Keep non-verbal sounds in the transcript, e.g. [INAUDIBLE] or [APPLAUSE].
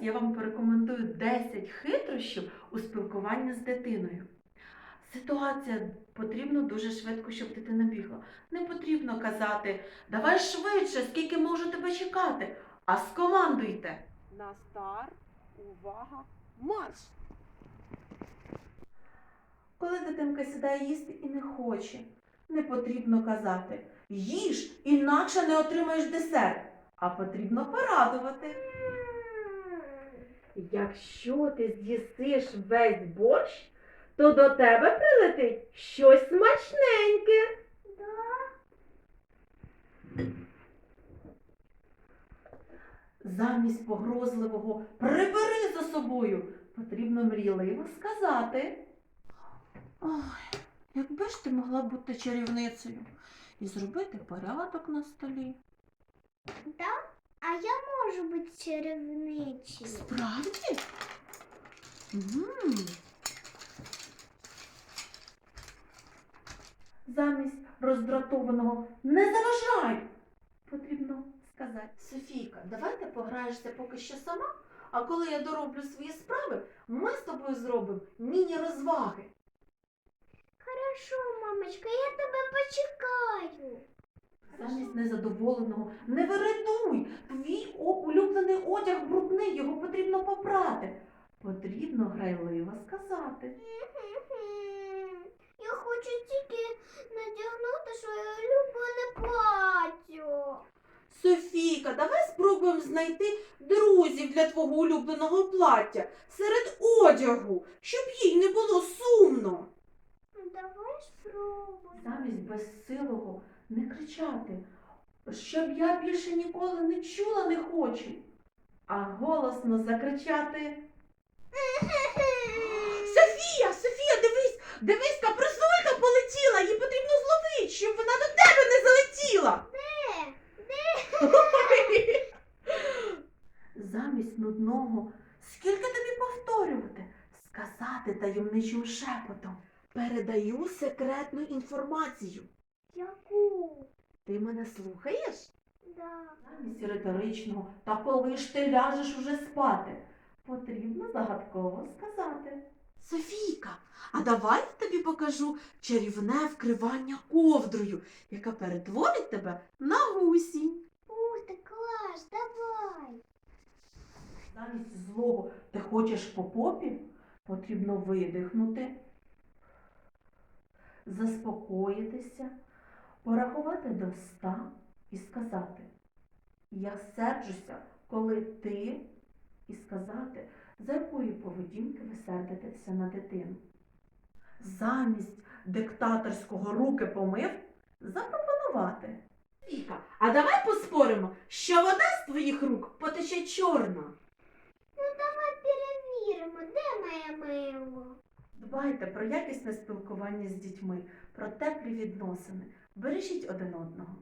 я вам порекомендую 10 хитрощів у спілкуванні з дитиною. Ситуація потрібно дуже швидко, щоб дитина бігла. Не потрібно казати давай швидше, скільки можу тебе чекати, а скомандуйте. На старт, увага, марш! Коли дитинка сідає їсти і не хоче, не потрібно казати їж, інакше не отримаєш десерт, а потрібно порадувати. Якщо ти з'їсиш весь борщ, то до тебе прилетить щось смачненьке. Замість погрозливого прибери за собою потрібно мрійливо сказати. Ой, якби ж ти могла бути чарівницею і зробити порядок на столі. Так? А я можу бути чарівничою. Справді? М. Замість роздратованого не заважай. Потрібно сказати. Софійка, давай ти пограєшся поки що сама, а коли я дороблю свої справи, ми з тобою зробимо міні-розваги. Хорошо, мамочка, я тебе почекаю. Замість незадоволеного не виридуй. Твій одяг брудний, його потрібно попрати. Потрібно грайливо сказати. [LAUGHS] Я хочу тільки надягнути своє улюблене плаття. Софійка, давай спробуємо знайти друзів для твого улюбленого плаття серед одягу, щоб їй не було сумно. Давай спробуй. Замість безсилого не кричати, щоб я більше ніколи не чула не хочу, а голосно закричати. [LAUGHS] Софія, Софія, дивись, дивись, капризулька полетіла, їй потрібно зловити, щоб вона до тебе не залетіла. Де? Замість нудного, скільки тобі повторювати, сказати таємничим шепотом. Передаю секретну інформацію. Яку? Ти мене слухаєш? Замість риторичного, та коли ж ти ляжеш уже спати, потрібно загадково сказати. Софійка, а давай я тобі покажу чарівне вкривання ковдрою, яка перетворить тебе на гусінь. Ух ти, клас, давай. Замість злого ти хочеш по попі, потрібно видихнути, заспокоїтися, порахувати до ста і сказати Я серджуся, коли ти, і сказати, за якої поведінки ви сердитеся на дитину. Замість диктаторського руки помив запропонувати. Віка, а давай поспоримо, що вода з твоїх рук потече чорна. Ну давай перевіримо, де моє мило. Дбайте про якісне спілкування з дітьми, про теплі відносини. Бережіть один одного.